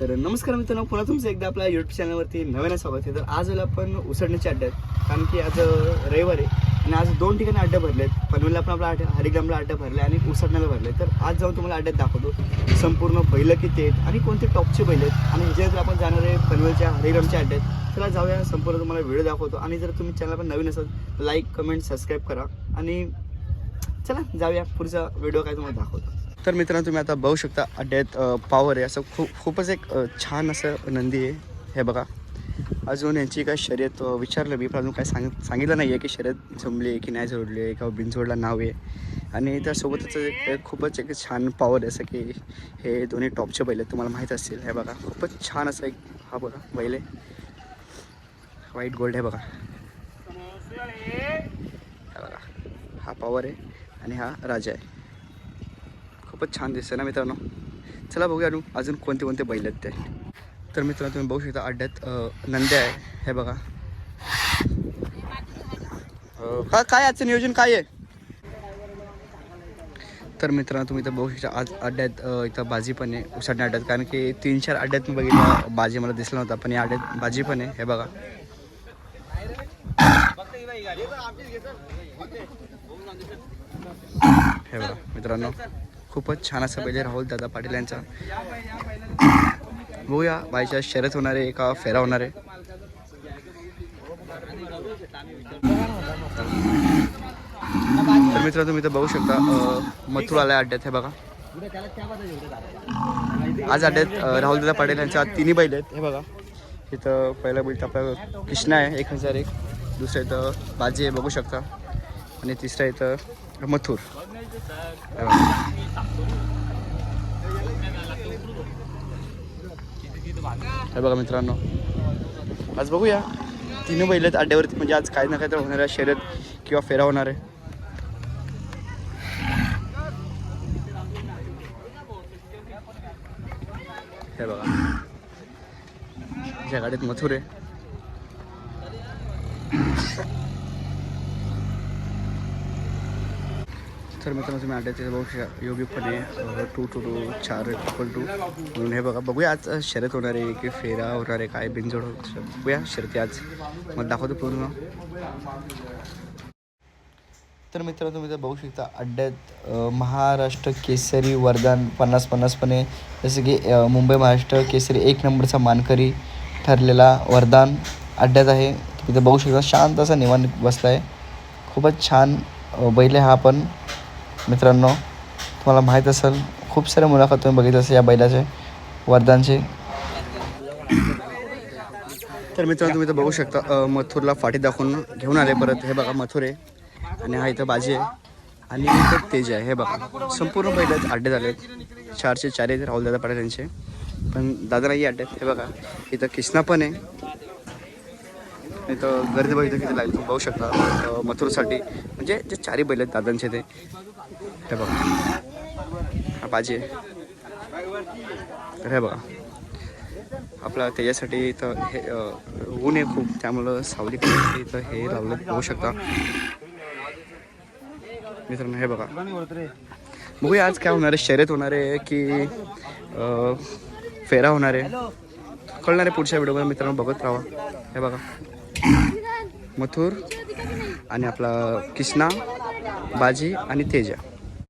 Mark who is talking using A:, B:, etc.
A: तर नमस्कार मित्रांनो पुन्हा तुमचं एकदा आपल्या यूट्यूब चॅनलवरती नव्याने स्वागत आहे. तर आज आपण उसडण्याचे अड्ड्यात आहेत कारण की आज रविवार आहे आणि आज दोन ठिकाणी अड्डे भरले आहेत पनवेलला पण आपला अड्डा हरिग्रामला अड्डा भरले आणि उसडण्याला भरले तर आज जाऊन तुम्हाला अड्ड्यात दाखवतो. संपूर्ण बैलं किती आहेत आणि कोणते टॉपचे बैल आहेत. आणि ह्याच्यात आपण जाणार आहे पनवेलच्या हरिग्रामच्या अड्ड्यात चला जाऊया संपूर्ण तुम्हाला व्हिडिओ दाखवतो. आणि जर तुम्ही चॅनल पण नवीन असाल तर लाईक कमेंट सबस्क्राईब करा. आणि चला जाऊया पुढचा व्हिडिओ काय तुम्हाला दाखवतो. तर मित्रांनो तुम्ही आता बघू शकता अड्ड्यात पावर आहे. असं खूप खूपच एक छान असं नंदी आहे. हे बघा. अजून यांची काय शर्यत विचारलं मी पण अजून काय सांग सांगितलं नाही आहे की शर्यत जमली आहे की नाही जोडली आहे किंवा बिनजोडला नाव आहे. आणि त्यासोबतच एक खूपच एक छान पॉवर आहे असं की हे दोन्ही टॉपचे बैल आहेत तुम्हाला माहीत असतील हे बघा खूपच छान असं एक हा बघा बैल आहे. व्हाईट गोल्ड आहे बघा. बघा हा पॉवर आहे आणि हा राजा आहे. खूपच छान दिसतं ना मित्रांनो? चला बघूया अजून अजून कोणते कोणते बैल आहेत ते. तर मित्रांनो तुम्ही बघू शकता अड्ड्यात नंदे नंद्या आहे. हे बघा. का काय आजचं नियोजन काय आहे? तर मित्रांनो तुम्ही इथं बघू शकता आज अड्ड्यात इथं बाजी पण आहे उसाडण्या अड्ड्यात. कारण की तीन चार अड्ड्यात मी बघितलं बाजी मला दिसला नव्हता पण या अड्ड्यात बाजी पण आहे. हे बघा. हे बघा मित्रांनो. खूपच छान असं पहिले राहुल दादा पाटील यांचा. बघूया बायच्या शर्यत होणार आहे का फेरा होणार. आहे तर मित्र तुम्ही इथं बघू शकता मथुर आलाय अड्ड्यात हे बघा. आज अड्ड्यात राहुलदादा राहुल दादा पाटील यांच्या तिन्ही बैल आहेत हे बघा. इथं पहिला बैल तर आपला कृष्णा आहे एक हजार एक. दुसरं इथं बाजी आहे बघू शकता. आणि तिसरा इथं मथुर. हे बघा. मित्रांनो आज बघूया. तिन्ही बैल आहेत अड्ड्यावरती म्हणजे आज काय ना काय तर होणार आहे शर्यत किंवा फेरा होणार आहे. हे बघा. ज्या गाडीत मथुर आहे. तर मित्रांनो तुम्ही अड्ड्यात बघू शकता योगी टू टू टू चार ट्रिपल टू म्हणून हे बघा बघूया आज शर्यत होणार आहे की फेरा होणार आहे काय बिनजोड बघूया शर्यती आज. मग दाखवतो पूर्ण. तर मित्रांनो तुम्ही इथं बघू शकता अड्ड्यात महाराष्ट्र केसरी वरदान पन्नास पन्नासपणे जसं की मुंबई महाराष्ट्र केसरी एक नंबरचा मानकरी ठरलेला वरदान अड्ड्यात आहे. तुम्ही इथं बघू शकता शांत असा निवांत बसला आहे खूपच छान बैल हा पण. मित्रांनो तुम्हाला माहीत असेल खूप साऱ्या मुलाखत तुम्ही बघितलं असेल या बैलाचे वरदानचे. तर मित्रांनो तुम्ही इथं बघू शकता मथुरला फाटी दाखवून घेऊन आले परत. हे बघा मथुर आहे आणि हा इथं बाजी आहे आणि इथं तेज आहे. हे बघा संपूर्ण बैल अड्डे झाले आहेत चारशे चार आहेत राहुल दादा पाटील यांचे पण दादा नाही अड्ड्यात हे बघा इथं किसना पण आहे. इथं गर्दी बघितलं किती लागेल तुम्ही बघू शकता मथुरसाठी. म्हणजे जे चारही बैल आहेत दादांचे ते. हे बघा. हा बाजी आहे. तर हे बघा. आपला त्याच्यासाठी इथं हे ऊन आहे खूप. त्यामुळं सावली इथं हे लावलं. होऊ शकता. मित्रांनो हे बघा. बघूया आज काय होणार आहे. शर्यत होणार आहे की फेरा होणार आहे. कळणार आहे पुढच्या व्हिडिओमध्ये. मित्रांनो बघत राहा. हे बघा. मथुर आणि आपला किष्णा बाजी आणि तेजा.